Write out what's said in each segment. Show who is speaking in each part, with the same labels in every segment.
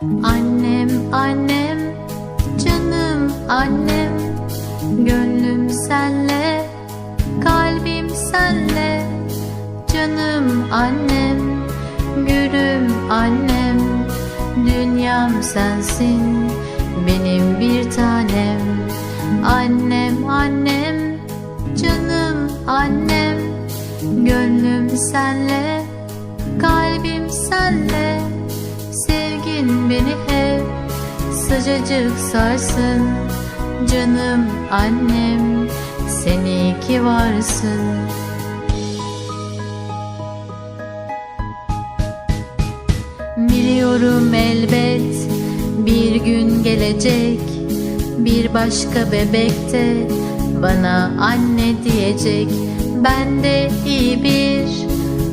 Speaker 1: Annem, annem, canım annem, gönlüm senle, kalbim senle, canım annem, gülüm annem, dünyam sensin, benim bir tanem, annem, annem, canım annem, gönlüm senle, kalbim senle, sevgin beni hep sıcacık sarsın, canım annem, sen iyi ki varsın. Biliyorum elbet bir gün gelecek. Bir başka bebek de bana anne diyecek. Ben de iyi bir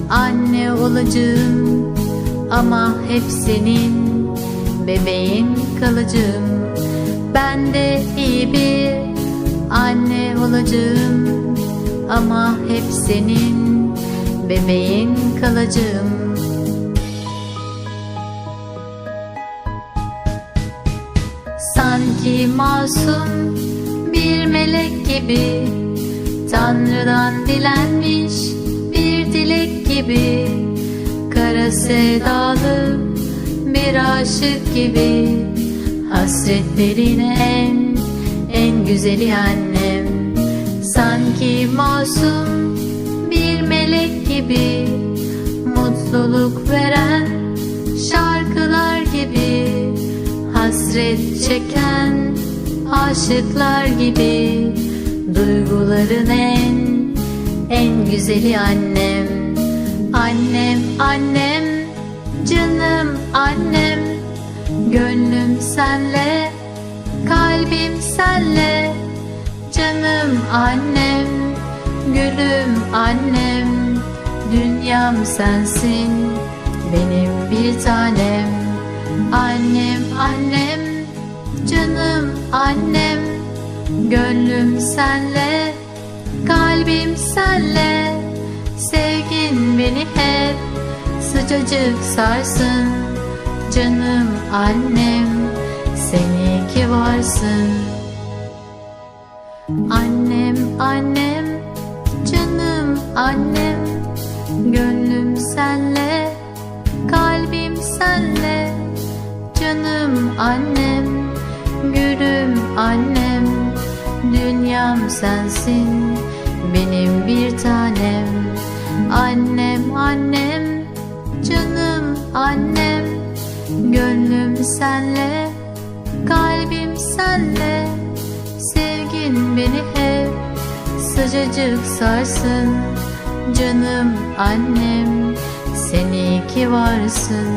Speaker 1: anne olacağım Ama hep senin bebeğin kalacağım Ben de iyi bir anne olacağım. Ama hep senin bebeğin kalacağım Sanki masum bir melek gibi Tanrı'dan dilenmiş bir dilek gibi Kara sevdalı bir aşık gibi. Hasretlerine en, en güzeli annem. Sanki masum bir melek gibi. Mutluluk veren şarkılar gibi. Hasret çeken aşıklar gibi. Duyguların en, en güzeli annem. Annem, annem, canım annem Gönlüm senle, kalbim senle. Canım annem, gülüm annem Dünyam sensin, benim bir tanem. Annem, annem, canım annem Gönlüm senle, kalbim senle. Sevgin beni hep sıcacık sarsın Canım annem, sen iyi ki varsın. Annem, annem, canım annem Gönlüm senle, kalbim senle. Canım annem, gülüm annem Dünyam sensin, benim bir tanem. Annem, annem, annem Gönlüm senle, kalbim senle. Sevgin beni hep sıcacık sarsın. Canım annem, sen iyi ki varsın.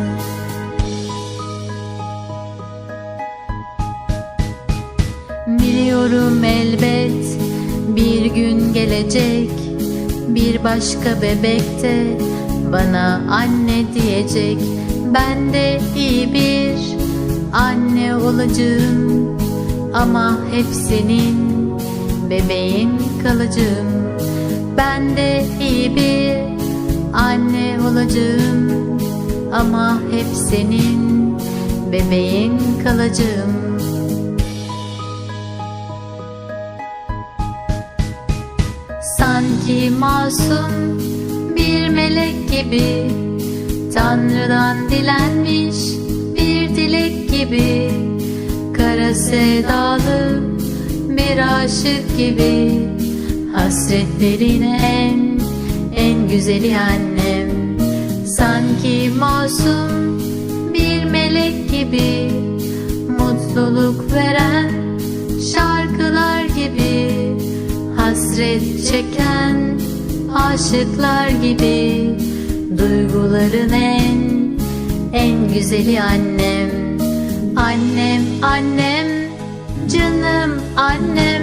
Speaker 1: Biliyorum elbet bir gün gelecek. Bir başka bebek de bana anne diyecek. Ben de iyi bir anne olacağım. Ama hep senin bebeğin kalacağım. Ben de iyi bir anne olacağım. Ama hep senin bebeğin kalacağım. Sanki masum melek gibi. Tanrı'dan dilenmiş bir dilek gibi. Kara sevdalı bir aşık gibi. Hasretlerine en, en güzeli annem. Sanki masum bir melek gibi. Mutluluk veren şarkılar gibi. Hasret çeken aşıklar gibi Duyguların en, en güzeli annem. Annem, annem, canım annem.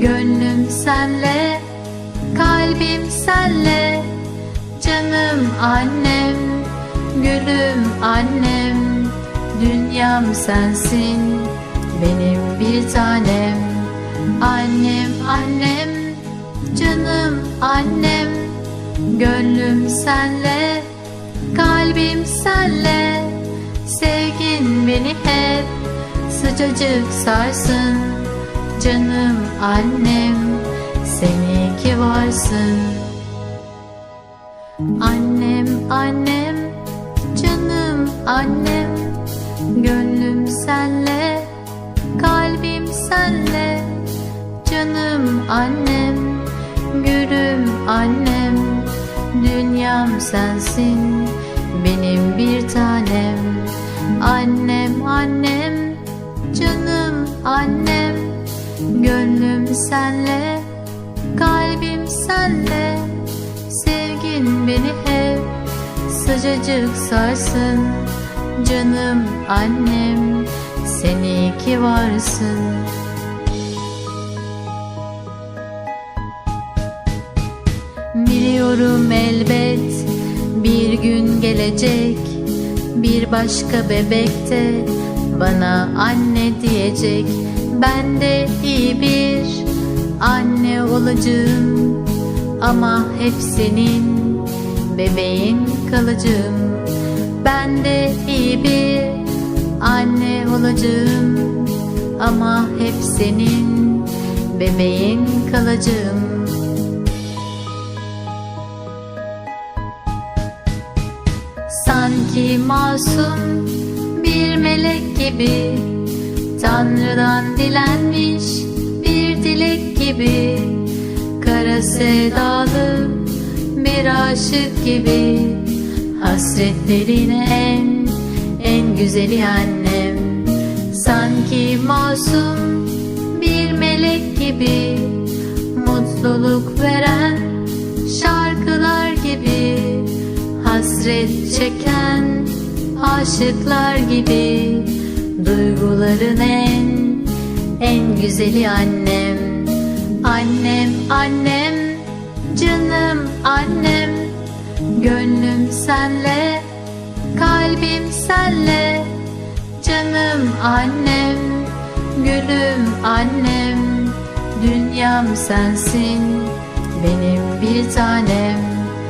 Speaker 1: Gönlüm senle, kalbim senle. Canım annem, gülüm annem. Dünyam sensin, benim bir tanem. Annem, annem, annem Gönlüm senle, kalbim senle. Sevgin beni hep sıcacık sarsın. Canım annem seni ki varsın. Annem annem canım annem. Gönlüm senle kalbim senle. Canım annem gülüm annem. Dünyam sensin benim bir tanem. Annem annem canım annem. Gönlüm senle kalbim senle. Sevgin beni hep sıcacık sarsın. Canım annem seni ki varsın Biliyorum elbet bir gün gelecek. Bir başka bebek de bana anne diyecek. Ben de iyi bir anne olacağım. Ama hep senin bebeğin kalacağım. Ben de iyi bir anne olacağım. Ama hep senin bebeğin kalacağım masum bir melek gibi. Tanrı'dan dilenmiş bir dilek gibi. Kara sevdalı bir aşık gibi. Hasretlerin en, en güzeli annem. Sanki masum bir melek gibi. Mutluluk veren şarkılar gibi. Hasret çeken aşıklar gibi. Duyguların en, en güzeli annem. Annem, annem, canım annem. Gönlüm senle, kalbim senle. Canım annem, gülüm annem. Dünyam sensin, benim bir tanem